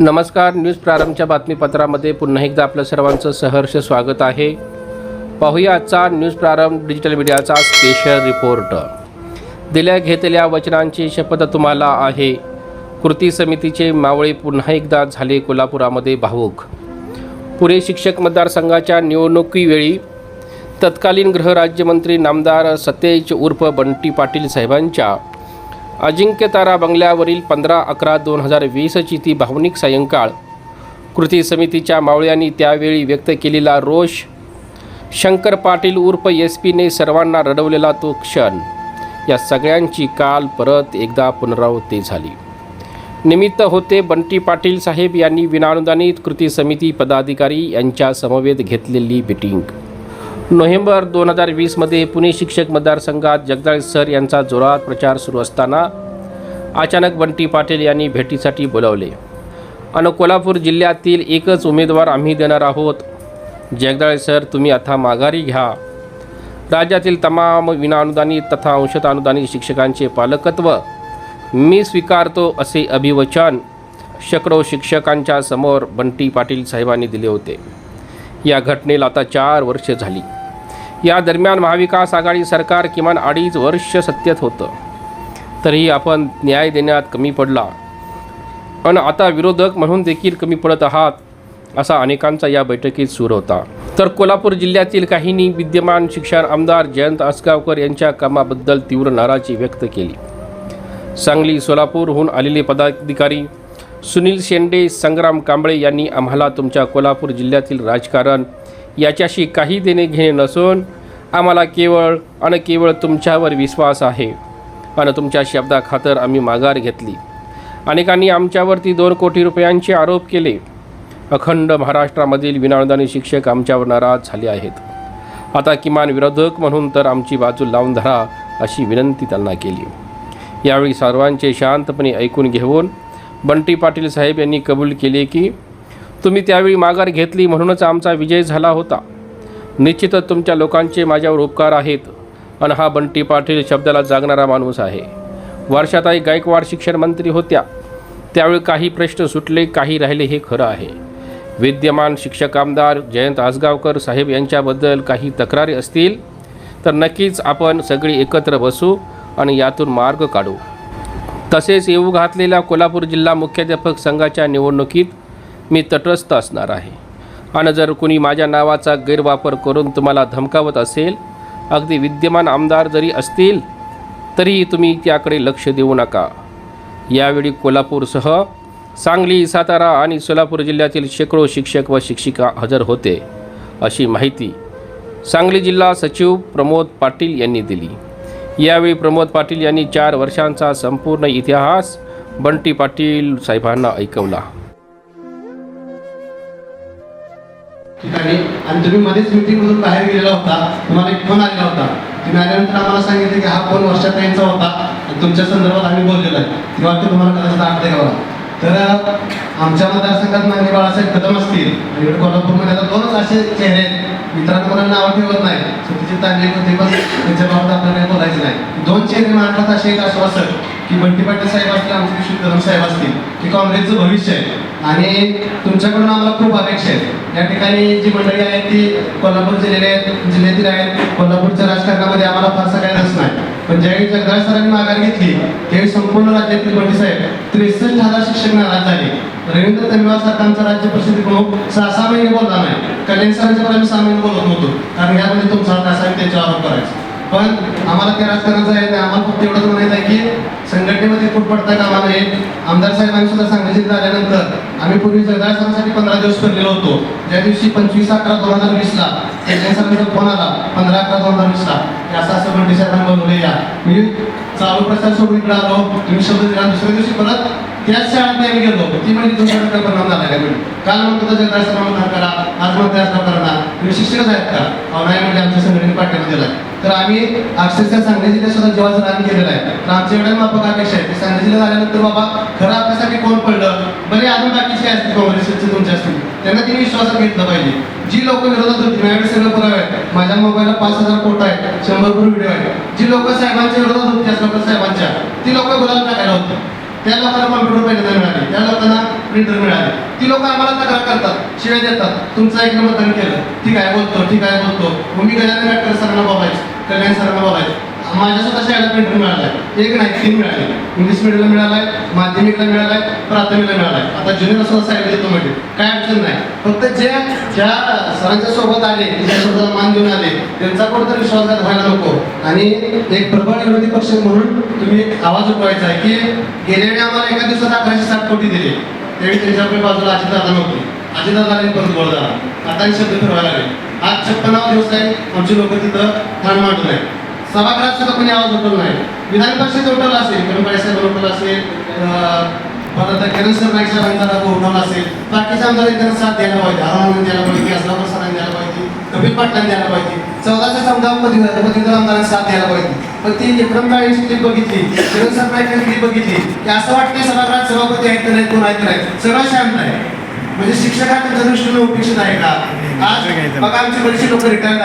नमस्कार न्यूज प्रारंभच्या बातमीपत्रामध्ये पुन्हा एकदा आपलं सर्वांचं सहर्ष स्वागत आहे. पाहूया आजचा न्यूज प्रारंभ डिजिटल मीडियाचा स्पेशल रिपोर्ट दिल्या घेतलेल्या वचनांची शपथ तुम्हाला आहे. कृती समितीचे मावळे पुन्हा एकदा झाले कोल्हापुरामध्ये भावूक. पुणे शिक्षक मतदारसंघाच्या निवडणुकीवेळी तत्कालीन गृहराज्यमंत्री नामदार सतेज उर्फ बंटी पाटील साहेबांच्या अजिंक्य तारा बंगल्यावरील पंधरा अकरा दोन हजार वीसची ती भावनिक सायंकाळ. कृती समितीच्या मावळ्यांनी त्यावेळी व्यक्त केलेला रोष शंकर पाटील उर्फ एस पीने सर्वांना रडवलेला तो क्षण. या सगळ्यांची काल परत एकदा पुनरावृत्ती झाली. निमित्त होते बंटी पाटील साहेब यांनी विनानुदानित कृती समिती पदाधिकारी यांच्या समवेत घेतलेली मिटिंग नोव्हेंबर दोन हजार वीसमध्ये पुणे शिक्षक मतदारसंघात जगदाळे सर यांचा जोरात प्रचार सुरू असताना अचानक बंटी पाटील यांनी भेटीसाठी बोलावले. आणि कोल्हापूर जिल्ह्यातील एकच उमेदवार आम्ही देणार आहोत. जगदाळे सर तुम्ही आता माघारी घ्या. राज्यातील तमाम विनाअनुदानित तथा अंशतः अनुदानित शिक्षकांचे पालकत्व मी स्वीकारतो असे अभिवचन शेकडो शिक्षकांच्या समोर बंटी पाटील साहेबांनी दिले होते. या घटनेला आता चार वर्षे झाली. या दरम्यान महाविकास आघाडी सरकार किमान अडीच वर्ष सत्तेत होतं. तरीही आपण न्याय देण्यात कमी पडला. पण आता विरोधक म्हणून देखील कमी पडत आहात असा अनेकांचा या बैठकीत सूर होता. तर कोल्हापूर जिल्ह्यातील काहींनी विद्यमान शिक्षण आमदार जयंत आसगावकर यांच्या कामाबद्दल तीव्र नाराजी व्यक्त केली. सांगली सोलापूरहून आलेले पदाधिकारी सुनील शेंडे संग्राम कांबळे यांनी आम्हाला तुमच्या कोल्हापूर जिल्ह्यातील राजकारण याच्याशी काही देणे घेणे नसून आम्हाला केवळ आणि केवळ तुमच्यावर विश्वास आहे. आणि तुमच्या शब्दाखातर आम्ही माघार घेतली. अनेकांनी आमच्यावरती दोन कोटी रुपयांचे आरोप केले. अखंड महाराष्ट्रामधील विनानुदानी शिक्षक आमच्यावर नाराज झाले आहेत. आता किमान विरोधक म्हणून तर आमची बाजू लावून धरा अशी विनंती त्यांना केली. यावेळी सर्वांचे शांतपणे ऐकून घेऊन बंटी पाटील साहेब यांनी कबूल केले की तुम्ही त्यावेळी माघार घेतली म्हणूनच आमचा विजय झाला होता. निश्चितच तुमच्या लोकांचे माझ्यावर उपकार आहेत. आणि हा बंटी पाटील शब्दाला जागणारा माणूस आहे. वर्षाताई गायकवाड शिक्षण मंत्री होत्या. त्यावेळी काही प्रश्न सुटले काही राहिले हे खरं आहे. विद्यमान शिक्षक आमदार जयंत आसगावकर साहेब यांच्याबद्दल काही तक्रारी असतील तर नक्कीच आपण सगळी एकत्र बसू आणि यातून मार्ग काढू. तसेच येऊ घातलेल्या कोल्हापूर जिल्हा मुख्याध्यापक संघाच्या निवडणुकीत मी तटस्थ असणार आहे. आणि जर कुणी माझ्या नावाचा गैरवापर करून तुम्हाला धमकावत असेल अगदी विद्यमान आमदार जरी असतील तरीही तुम्ही त्याकडे लक्ष देऊ नका. यावेळी कोल्हापूरसह सांगली सातारा आणि सोलापूर जिल्ह्यातील शेकडो शिक्षक व शिक्षिका हजर होते अशी माहिती सांगली जिल्हा सचिव प्रमोद पाटील यांनी दिली. यावेळी प्रमोद पाटील यांनी चार वर्षांचा संपूर्ण इतिहास बंटी पाटील साहेबांना ऐकवला. ठिकाणी आणि तुम्ही मध्येच मीटिंग मधून बाहेर गेलेला होता. तुम्हाला एक फोन आलेला होता. तुम्ही आल्यानंतर आम्हाला सांगितलं की हा फोन वर्षाताईंचा होता. आणि तुमच्या संदर्भात आम्ही बोललेलो आहे. ते वाक्य तुम्हाला कदाचित आठ गावा तर आमच्या मतदारसंघात मान्य बाळासाहेब कदम असतील. आणि कोल्हापूरमध्ये आता दोनच असे चेहरे आहेत. मित्रांना मला नाव ठेवत नाही. सत्यजित तांबे होती पण त्यांच्याबाबत आपल्याला काही बोलायचं नाही. दोन चेहरे महाराष्ट्रात असे एक आश्वासक की बंटी पाटील साहेब असतील आमचे विष्णू साहेब असतील हे काँग्रेसचं भविष्य आहे. आणि तुमच्याकडून आम्हाला खूप अपेक्षा आहेत. या ठिकाणी जी मंडळी आहेत ती कोल्हापूर जिल्ह्यात जिल्ह्यातील आहेत कोल्हापूरच्या राजकारणामध्ये आम्हाला फारसा काही रस नाही. पण ज्यावेळी जगदाळ सरांनी माघार घेतली त्यावेळी संपूर्ण राज्यातील बंटी साहेब त्रेसष्ट हजार शिक्षक नाराज झाले. रवींद्र तन्वार सरकारचा राज्य प्रसिद्धी प्रमुख सहा सहा महिने बोलला नाही. कल्याण सरांच्या पण आम्ही सहा महिने बोलत नव्हतो. कारण यामध्ये तुमचा हात असा आरोप करायचा. पण आम्हाला ते राजकारणाचं आहे आम्हाला फक्त एवढंच म्हणायचं आहे की संघटनेमध्ये फूट पडता कामा नये. आमदार साहेबांनी सुद्धा सांगितलं झाल्यानंतर आम्ही पूर्वी जगदाळ सरांसाठी पंधरा दिवस फिरलेलो होतो. ज्या दिवशी पंचवीस अकरा दोन हजार वीसला कल्याण सरांचा फोन आला पंधरा अकरा दोन हजार वीसला असं असं बंटी साहेबांना बोलवले या. मी चालू प्रचार सोडून इकडे आलो तुम्ही शब्द दिला दुसऱ्या दिवशी परत त्याच शाळेत नाही गेलो ती म्हणजे तुमच्याकडे परिणाम झाला काल म्हणतो जगदाळ सर करा आज म्हणतो करा करणार आहेत का? नाही म्हणजे आमच्या संघटनेने पाठिंबा दिला तर आम्ही अक्षरशः सांगली जिल्ह्यात सुद्धा जेव्हा रान केलेलं आहे. तर आमच्याकडे माफक अपेक्षा आहे ते सांगली जिल्ह्यात आल्यानंतर बाबा खरं आपल्यासाठी कोण पडलं? बरे अजून बाकीचे असतील काँग्रेसचे तुमचे असतील. त्यांना तिने विश्वासात घेतलं पाहिजे. जी लोक विरोधात होती माझ्याकडे सगळं पुरावे आहेत. माझ्या मोबाईलला पाच हजार फोटो आहेत. शंभर भर व्हिडिओ आहेत. जी लोक साहेबांच्या विरोधात होती लोक साहेबांच्या. ती लोक गुलाम टाकायला होती. त्या लोकांना कॉम्प्युटर पाहिजे मिळाले. त्या लोकांना प्रिंटर मिळाले. ती लोक आम्हाला तक्रार करतात शिवाय देतात. तुमचं एक मतदान केलं. ठीक आहे बोलतो ठीक आहे बोलतो. मग मी गजानन डॉक्टर सरांना बोलायचं कल्याण सरांना बोलायचं. माझ्या स्वतः शाळेला प्रिंटर मिळालाय. एक नाही तीन मिळाले. इंग्लिश मिडियमला मिळालाय माध्यमिकला मिळालाय प्राथमिकला मिळालाय. आता ज्युनियर सुद्धा साहेब देतो म्हणजे. काय अडचण नाही. फक्त जे ज्या सरांच्या सोबत आले त्या स्वतःला मान देऊन आले त्यांचा कोणतरी विश्वासघात व्हायला नको. आणि एक प्रबळ विरोधी पक्ष म्हणून तुम्ही एक आवाज उठवायचा आहे की गेल्या वेळी आम्हाला एका दिवसात अकराशे साठ कोटी दिले. त्यावेळी त्यांच्या बाजूला अजितदादा नव्हते अजितदादा परत गोळ झाला. आता आणि शब्द फिरवायला लागले. आज छप्पन्नावा दिवस आहे. आमची लोक तिथं ठाण मांडून आहे सभागृहात सुद्धा कोणी आवाज उठवला नाही. विधान परिषद उठवला असेल. किरण साहेब उठवला असेल. अं, परत किरण सर नाईक साहेबांचा उठवला असेल. बाकीच्या आमदारांनी त्यांना साथ द्यायला पाहिजे. हवामान द्यायला पाहिजे. असलापूर सरांनी द्यायला पाहिजे. कपिल पाटलांनी द्यायला पाहिजे. चौदाच्या चौदा पदवीधर पदवीधर आमदारांनी साथ द्यायला पाहिजे. पण ती विक्रम काळेची क्लिप बघितली किरण सरकारची नाईकांची क्लिप बघितली. की असं वाटतं सभागृहात सभापती आहेत का नाही कोण आहेत नाही सगळं शांत आहे. म्हणजे शिक्षकांच्या दृष्टीने उपेक्षित आहे का? आज बघा आमची बरीचशी लोक रिटायर